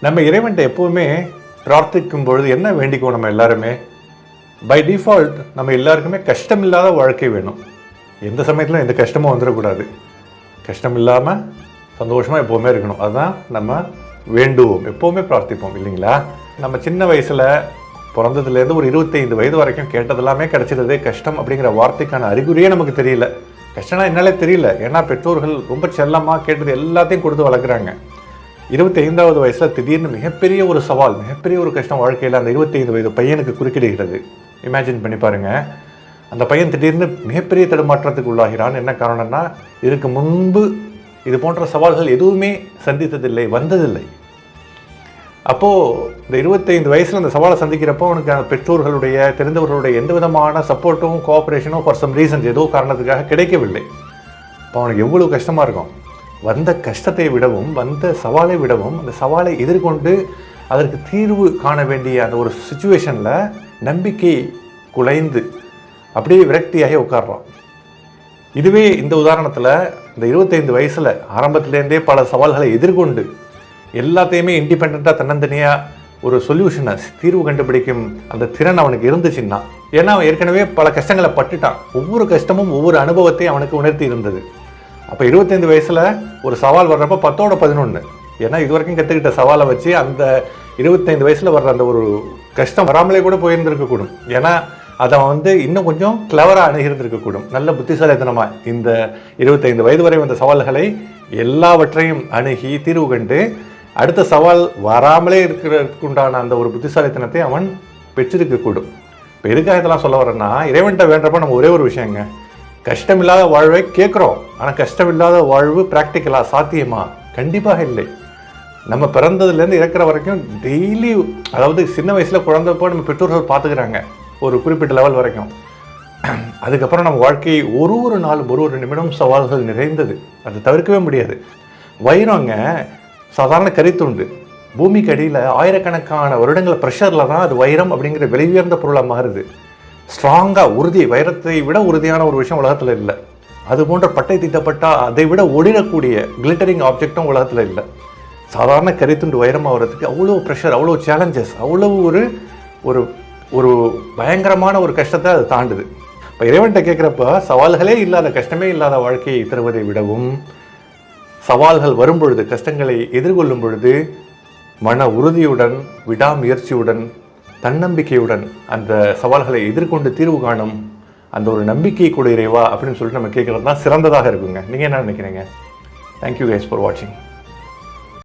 நம்ம இறைவன்ட்ட எப்பவுமே பிரார்த்திக்கும் பொழுது என்ன வேண்டிக்குவோம் நம்ம எல்லாருமே? பை டிஃபால்ட் நம்ம எல்லாருக்குமே கஷ்டம் இல்லாத வாழ்க்கை வேணும். எந்த சமயத்திலும் எந்த கஷ்டமும் வந்துடக்கூடாது. கஷ்டம் இல்லாமல் சந்தோஷமாக எப்போவுமே இருக்கணும். அதுதான் நம்ம வேண்டுவோம். எப்போவுமே பிரார்த்திப்போம் இல்லைங்களா? நம்ம சின்ன வயசில் பிறந்ததுலேருந்து ஒரு இருபத்தைந்து வயது வரைக்கும் கேட்டதெல்லாமே கிடைச்சிருதே கஷ்டம் அப்படிங்கிற வார்த்தைக்கான அறிகுறியே நமக்கு தெரியல. கஷ்டம்னா என்னாலே தெரியல. ஏன்னா பெற்றோர்கள் ரொம்ப செல்லமாக கேட்டது எல்லாத்தையும் கொடுத்து வளர்க்குறாங்க. இருபத்தி ஐந்தாவது வயசில் திடீர்னு மிகப்பெரிய ஒரு சவால் மிகப்பெரிய ஒரு கஷ்டம் வாழ்க்கையில் அந்த இருபத்தைந்து வயது பையனுக்கு குறுக்கிடுகிறது. இமேஜின் பண்ணி பாருங்க. அந்த பையன் திடீர்னு மிகப்பெரிய தடுமாற்றத்துக்கு உள்ளாகிறான். என்ன காரணம்னா இதுக்கு முன்பு இது போன்ற சவால்கள் எதுவுமே சந்தித்ததில்லை வந்ததில்லை. அப்போது இந்த இருபத்தைந்து வயசில் அந்த சவாலை சந்திக்கிறப்போ அவனுக்கு அந்த பெற்றோர்களுடைய தெரிந்தவர்களுடைய எந்த விதமான சப்போர்ட்டும் கோஆப்ரேஷனும் ஃபார் சம் ரீசன்ஸ் ஏதோ காரணத்துக்காக கிடைக்கவில்லை. அப்போ அவனுக்கு எவ்வளோ கஷ்டமாக இருக்கும்? வந்த கஷ்டத்தை விடவும் வந்த சவாலை விடவும் அந்த சவாலை எதிர்கொண்டு அதற்கு தீர்வு காண வேண்டிய அந்த ஒரு சுச்சுவேஷனில் நம்பிக்கை குலைந்து அப்படியே விரக்தியாகி உட்கார்றான் இதுவே இந்த உதாரணத்தில் இந்த இருபத்தைந்து வயசில் ஆரம்பத்துலேருந்தே பல சவால்களை எதிர்கொண்டு எல்லாத்தையுமே இண்டிபெண்ட்டாக தன்னந்தனியாக ஒரு சொல்யூஷனை தீர்வு கண்டுபிடிக்கும் அந்த திறன் அவனுக்கு இருந்துச்சுன்னா ஏன்னா அவன் ஏற்கனவே பல கஷ்டங்களை பட்டுட்டான். ஒவ்வொரு கஷ்டமும் ஒவ்வொரு அனுபவத்தையும் அவனுக்கு உணர்த்தி இருந்தது. அப்போ இருபத்தைந்து வயசில் ஒரு சவால் வர்றப்ப பத்தோட பதினொன்று ஏன்னா இது வரைக்கும் கற்றுக்கிட்ட சவாலை வச்சு அந்த இருபத்தைந்து வயசில் வர்ற அந்த ஒரு கஷ்டம் வராமலே கூட போயிருந்திருக்கக்கூடும். ஏன்னா அதை அவன் வந்து இன்னும் கொஞ்சம் கிளவராக அணுகியிருந்திருக்கக்கூடும். நல்ல புத்திசாலித்தனமாக இந்த இருபத்தைந்து வயது வரை வந்த சவால்களை எல்லாவற்றையும் அணுகி தீர்வு கண்டு அடுத்த சவால் வராமலே இருக்கிறதுக்கு உண்டான அந்த ஒரு புத்திசாலித்தனத்தை அவன் பெற்றிருக்கக்கூடும். இப்போ எதுக்காக இதெல்லாம் சொல்ல வரேன்னா இறைவன்கிட்ட வேண்டப்ப நம்ம ஒரே ஒரு விஷயங்க. கஷ்டமில்லாத வாழ்வை கேட்குறோம். ஆனால் கஷ்டமில்லாத வாழ்வு ப்ராக்டிக்கலாக சாத்தியமா? கண்டிப்பாக இல்லை. நம்ம பிறந்ததுலேருந்து இறக்குற வரைக்கும் டெய்லி அதாவது சின்ன வயசில் குழந்தப்போ நம்ம பெற்றோர்கள் பார்த்துக்கிறாங்க. ஒரு குறிப்பிட்ட லெவல் வரைக்கும். அதுக்கப்புறம் நம்ம வாழ்க்கை ஒரு ஒரு நாள் ஒரு ஒரு நிமிடம் சவால்கள் நிறைந்தது. அது தவிர்க்கவே முடியாது. வைரங்க சாதாரண கரித்துண்டு பூமிக்கு அடியில் ஆயிரக்கணக்கான வருடங்கள் ப்ரெஷரில் தான் அது வைரம் அப்படிங்கிற விலை உயர்ந்த பொருளாக மாறுது. ஸ்ட்ராங்காக உறுதி வைரத்தை விட உறுதியான ஒரு விஷயம் உலகத்தில் இல்லை. அது போன்ற பட்டை தீட்டப்பட்டால் அதை விட ஒடிடக்கூடிய கிளிட்டரிங் ஆப்ஜெக்டும் உலகத்தில் இல்லை. சாதாரண கரித்துண்டு வைரமாகிறதுக்கு அவ்வளோ ப்ரெஷர் அவ்வளோ சேலஞ்சஸ் அவ்வளோ ஒரு ஒரு ஒரு பயங்கரமான ஒரு கஷ்டத்தை அது தாண்டுது. இப்போ இறைவன்கிட்ட கேட்குறப்ப சவால்களே இல்லாத கஷ்டமே இல்லாத வாழ்க்கையை தருவதை விடவும் சவால்கள் வரும் பொழுது கஷ்டங்களை எதிர்கொள்ளும் பொழுது மன உறுதியுடன் விடாமுயற்சியுடன் தன்னம்பிக்கையுடன் அந்த சவால்களை எதிர்கொண்டு தீர்வு காணும் அந்த ஒரு நம்பிக்கை கூட இறைவா அப்படின்னு சொல்லிட்டு நம்ம கேட்குறது தான் சிறந்ததாக இருக்குங்க. நீங்கள் என்ன நினைக்கிறீங்க? தேங்க்யூ கைஸ் ஃபார் வாட்சிங்